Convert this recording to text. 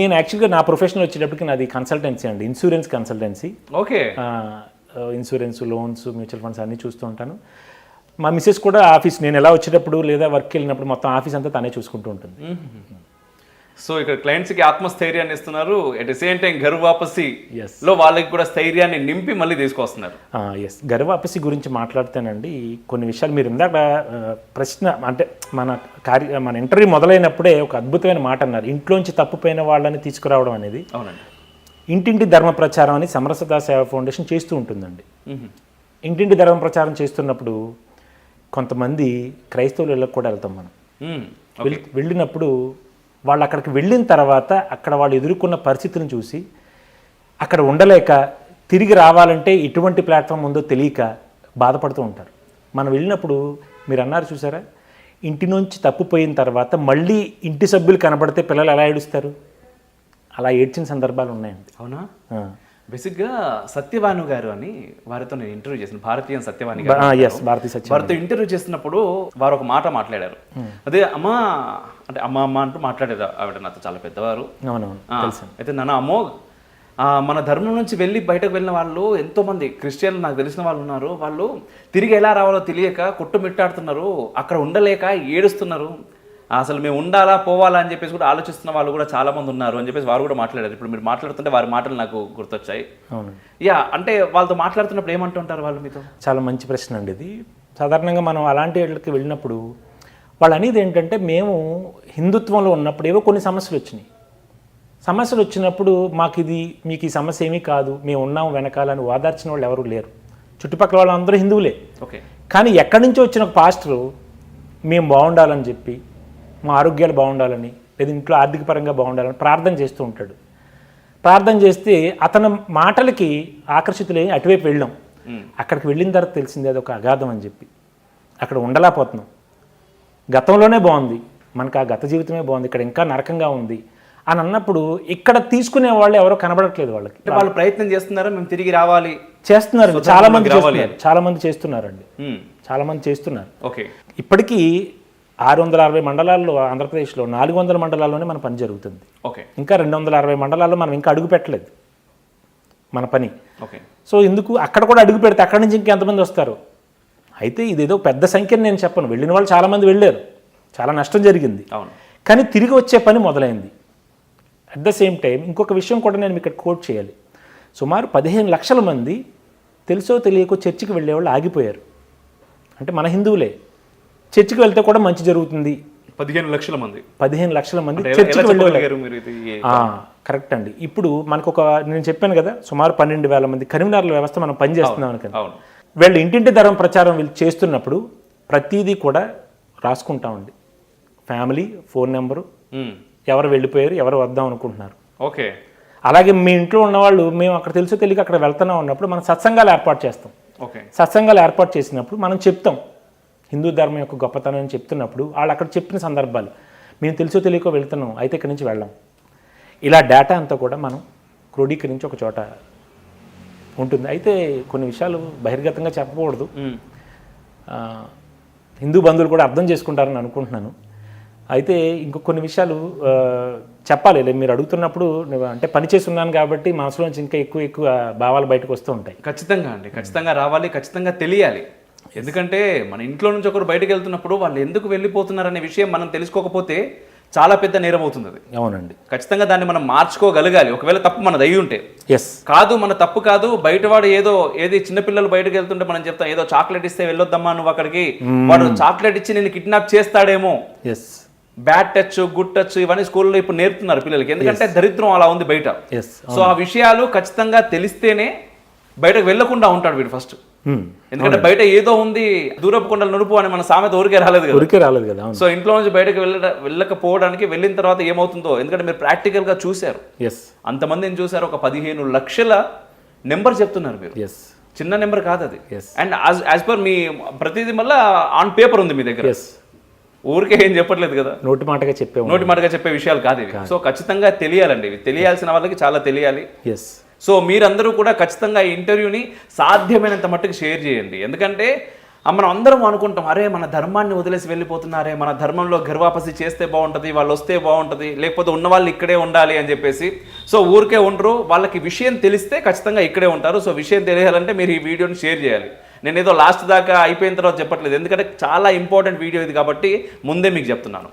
నేను యాక్చువల్గా నా ప్రొఫెషనల్ వచ్చేటప్పటికి నాది కన్సల్టెన్సీ అండి insurance consultancy okay. Insurance loans mutual funds అన్నీ చూస్తూ ఉంటాను. మా మిస్సెస్ కూడా ఆఫీస్ నేను ఎలా వచ్చేటప్పుడు లేదా వర్క్ వెళ్ళినప్పుడు మొత్తం ఆఫీస్ అంతా తనే చూసుకుంటూ ఉంటుంది. సో ఇక్కడ క్లయింట్స్కి ఆత్మస్థైర్యాన్ని ఇస్తున్నారు. అట్ ద సేమ్ టైం గర్వ వాపసి Yes. లో వాళ్ళకి కూడా స్థైర్యాన్ని నింపి మళ్ళీ తీసుకొస్తున్నారు. ఎస్ గర్వాపసి గురించి మాట్లాడితేనండి కొన్ని విషయాలు మీరు ఇందాక ప్రశ్న అంటే మన కార్య మన ఇంటర్వ్యూ మొదలైనప్పుడే ఒక అద్భుతమైన మాట అన్నారు. ఇంట్లోంచి తప్పుపోయిన వాళ్ళని తీసుకురావడం అనేది అవునండి. ఇంటింటి ధర్మ ప్రచారం అని సమరసతా సేవ ఫౌండేషన్ చేస్తూ ఉంటుందండి. ఇంటింటి ధర్మ ప్రచారం చేస్తున్నప్పుడు కొంతమంది క్రైస్తవుల ఇళ్ళకి కూడా వెళ్తాం మనం. వెళ్ళినప్పుడు వాళ్ళు అక్కడికి వెళ్ళిన తర్వాత అక్కడ వాళ్ళు ఎదుర్కొన్న పరిస్థితులను చూసి అక్కడ ఉండలేక తిరిగి రావాలంటే ఎటువంటి ప్లాట్ఫామ్ ఉందో తెలియక బాధపడుతూ ఉంటారు. మనం వెళ్ళినప్పుడు మీరు అన్నారు చూసారా? ఇంటి నుంచి తప్పిపోయిన తర్వాత మళ్ళీ ఇంటి సభ్యులు కనబడితే పిల్లలు ఎలా ఏడుస్తారు? అలా ఏడ్చిన సందర్భాలు ఉన్నాయండి. అవునా. బేసిక్గా సత్యవాను గారు అని వారితో నేను ఇంటర్వ్యూ చేసిన భారతీయ సత్యవాణి గారు వారితో ఇంటర్వ్యూ చేస్తున్నప్పుడు వారు ఒక మాట మాట్లాడారు. అదే అమ్మా అంటే అమ్మ అమ్మ అంటూ మాట్లాడారు ఆవిడ నాతో చాలా పెద్దవారు. అయితే నాన్న అమ్మో మన ధర్మం నుంచి వెళ్ళి బయటకు వెళ్ళిన వాళ్ళు ఎంతో మంది క్రిస్టియన్లు నాకు తెలిసిన వాళ్ళు ఉన్నారు. వాళ్ళు తిరిగి ఎలా రావాలో తెలియక కొట్టుమిట్టాడుతున్నారు అక్కడ ఉండలేక ఏడుస్తున్నారు. అసలు మేము ఉండాలా పోవాలా అని చెప్పేసి కూడా ఆలోచిస్తున్న వాళ్ళు కూడా చాలా మంది ఉన్నారు అని చెప్పేసి వారు కూడా మాట్లాడారు. ఇప్పుడు మీరు మాట్లాడుతుంటే వారి మాటలు నాకు గుర్తొచ్చాయి. యా అంటే వాళ్ళతో మాట్లాడుతున్నప్పుడు ఏమంటుంటారు వాళ్ళు మీతో? చాలా మంచి ప్రశ్న అండి ఇది. సాధారణంగా మనం అలాంటి వాళ్ళకి వెళ్ళినప్పుడు వాళ్ళు అనేది ఏంటంటే మేము హిందుత్వంలో ఉన్నప్పుడు ఏవో కొన్ని సమస్యలు వచ్చినాయి. సమస్యలు వచ్చినప్పుడు మాకు ఇది మీకు ఈ సమస్య ఏమీ కాదు. మేము ఉన్నాము వెనకాలని ఓదార్చిన వాళ్ళు ఎవరు లేరు. చుట్టుపక్కల వాళ్ళందరూ హిందువులే. ఓకే. కానీ ఎక్కడి నుంచో వచ్చిన ఒక పాస్టరు మేము బాగుండాలని చెప్పి మా ఆరోగ్యాలు బాగుండాలని లేదా ఇంట్లో ఆర్థిక పరంగా బాగుండాలని ప్రార్థన చేస్తూ ఉంటాడు. ప్రార్థన చేస్తే అతని మాటలకి ఆకర్షితులై అటువైపు వెళ్ళాం. అక్కడికి వెళ్ళిన తర్వాత తెలిసింది అది ఒక అగాధం అని చెప్పి. అక్కడ ఉండలేకపోతున్నాం. గతంలోనే బాగుంది. మనకు ఆ గత జీవితమే బాగుంది. ఇక్కడ ఇంకా నరకంగా ఉంది. అని అన్నప్పుడు ఇక్కడ తీసుకునే వాళ్ళు ఎవరో కనబడట్లేదు వాళ్ళకి. వాళ్ళు ప్రయత్నం చేస్తున్నారా? మేము తిరిగి రావాలి. చేస్తున్నారు. చాలా మంది చాలా మంది చేస్తున్నారండి. చాలా మంది చేస్తున్నారు. ఓకే. ఇప్పటికీ ఆరు వందల అరవై మండలాల్లో ఆంధ్రప్రదేశ్లో నాలుగు వందల మండలాల్లోనే మన పని జరుగుతుంది. ఓకే. ఇంకా రెండు వందల అరవై మండలాల్లో మనం ఇంకా అడుగు పెట్టలేదు. మన పని. ఓకే. సో ఎందుకు? అక్కడ కూడా అడుగు పెడితే అక్కడి నుంచి ఇంకెంతమంది వస్తారు? అయితే ఇదేదో పెద్ద సంఖ్యని నేను చెప్పను. వెళ్ళిన వాళ్ళు చాలామంది వెళ్ళారు. చాలా నష్టం జరిగింది. అవును. కానీ తిరిగి వచ్చే పని మొదలైంది. అట్ ద సేమ్ టైం ఇంకొక విషయం కూడా నేను ఇక్కడ కోట్ చేయాలి. సుమారు పదిహేను లక్షల మంది తెలుసో తెలియకో చర్చికి వెళ్ళేవాళ్ళు ఆగిపోయారు. అంటే మన హిందువులే. చర్చికి వెళ్తే కూడా మంచి జరుగుతుంది. పదిహేను లక్షల మంది. పదిహేను లక్షల మంది చర్చికి వెళ్ళేవాళ్ళు. కరెక్ట్ అండి. ఇప్పుడు మనకు ఒక నేను చెప్పాను కదా సుమారు పన్నెండు వేల మంది. కరీంనగర్ వ్యవస్థ మనం పనిచేస్తున్నాం అనుకో అవును. వీళ్ళు ఇంటింటి ధర్మ ప్రచారం వీళ్ళు చేస్తున్నప్పుడు ప్రతిదీ కూడా రాసుకుంటామండి ఫ్యామిలీ ఫోన్ నెంబరు. ఎవరు వెళ్ళిపోయారు ఎవరు వద్దాం అనుకుంటున్నారు. ఓకే. అలాగే మీ ఇంట్లో ఉన్నవాళ్ళు మేము అక్కడ తెలుసో తెలియక అక్కడ వెళ్తున్నాం ఉన్నప్పుడు మనం సత్సంగాలు ఏర్పాటు చేస్తాం. ఓకే. సత్సంగాలు ఏర్పాటు చేసినప్పుడు మనం చెప్తాం. హిందూ ధర్మం యొక్క గొప్పతనం అని చెప్తున్నప్పుడు వాళ్ళు అక్కడ చెప్పిన సందర్భాలు. మేము తెలుసో తెలియకో వెళ్తున్నాం అయితే ఇక్కడి నుంచి వెళ్ళాం. ఇలా డేటా అంతా కూడా మనం క్రోడీకరించి ఒక చోట ఉంటుంది. అయితే కొన్ని విషయాలు బహిర్గతంగా చెప్పకూడదు. హిందూ బంధువులు కూడా అర్థం చేసుకుంటారని అనుకుంటున్నాను. అయితే ఇంకో కొన్ని విషయాలు చెప్పాలి. లే- మీరు అడుగుతున్నప్పుడు నేను అంటే పని ఉన్నాను కాబట్టి మనసులోంచి ఇంకా ఎక్కువ ఎక్కువ భావాలు బయటకు వస్తూ ఉంటాయి. ఖచ్చితంగా అండి. ఖచ్చితంగా రావాలి ఖచ్చితంగా తెలియాలి. ఎందుకంటే మన ఇంట్లో నుంచి ఒకరు బయటకు వెళ్తున్నప్పుడు వాళ్ళు ఎందుకు వెళ్ళిపోతున్నారనే విషయం మనం తెలుసుకోకపోతే చాలా పెద్ద నేరం అవుతుంది అది. అవునండి. ఖచ్చితంగా దాన్ని మనం మార్చుకోగలగాలి. ఒకవేళ తప్పు మనది అయి ఉంటే. ఎస్ కాదు మన తప్పు కాదు బయటవాడు ఏదో ఏది చిన్నపిల్లలు బయటకు వెళ్తుంటే మనం చెప్తాం ఏదో చాక్లెట్ ఇస్తే వెళ్ళొద్దమ్మా నువ్వు అక్కడికి. వాడు చాక్లెట్ ఇచ్చి నేను కిడ్నాప్ చేస్తాడేమో. Yes bad touch good touch ఇవన్నీ స్కూల్లో ఇప్పుడు నేర్పుతున్నారు పిల్లలకి. ఎందుకంటే దరిద్రం అలా ఉంది బయట. సో ఆ విషయాలు ఖచ్చితంగా తెలిస్తేనే బయటకు వెళ్ళకుండా ఉంటాడు వీడు ఫస్ట్ ఎందుకంటే బయట ఏదో ఉంది దూరపు కొండలు నురుపు అని మన సామెత ఊరికే రాలేదు కదా. ఉరికి రాలేదు కదా సో ఇంట్లో నుంచి బయటకు వెళ్ళ వెళ్ళకపోవడానికి వెళ్ళిన తర్వాత ఏమవుతుందో ఎందుకంటే మీరు ప్రాక్టికల్గా చూశారు. ఎస్ అంతమందిని చూశారు ఒక పదిహేను లక్షల నెంబర్ చెప్తున్నారు మీరు. ఎస్ చిన్న నెంబర్ కాదు అది. అండ్ యాజ్ పర్ మీ ప్రతిదీ మళ్ళీ ఆన్ పేపర్ ఉంది మీ దగ్గర. ఎస్ ఊరికే ఏం చెప్పట్లేదు కదా. నోటి మాటగా చెప్పాము నోటి మాటగా చెప్పే విషయాలు కాదు ఇవి. సో ఖచ్చితంగా తెలియాలండి ఇవి. తెలియాల్సిన వాళ్ళకి చాలా తెలియాలి. ఎస్ సో మీరందరూ కూడా ఖచ్చితంగా ఈ ఇంటర్వ్యూని సాధ్యమైనంత మట్టుకు షేర్ చేయండి. ఎందుకంటే మనం అందరం అనుకుంటాం అరే మన ధర్మాన్ని వదిలేసి వెళ్ళిపోతున్నారే మన ధర్మంలో గర్వాపసి చేస్తే బాగుంటుంది వాళ్ళు వస్తే బాగుంటుంది లేకపోతే ఉన్న వాళ్ళు ఇక్కడే ఉండాలి అని చెప్పేసి. సో ఊరికే ఉండరు వాళ్ళకి విషయం తెలిస్తే ఖచ్చితంగా ఇక్కడే ఉంటారు. సో విషయం తెలియాలంటే మీరు ఈ వీడియోని షేర్ చేయాలి. నేను ఏదో లాస్ట్ దాకా అయిపోయిన తర్వాత చెప్పట్లేదు. ఎందుకంటే చాలా ఇంపార్టెంట్ వీడియో ఇది కాబట్టి ముందే మీకు చెప్తున్నాను.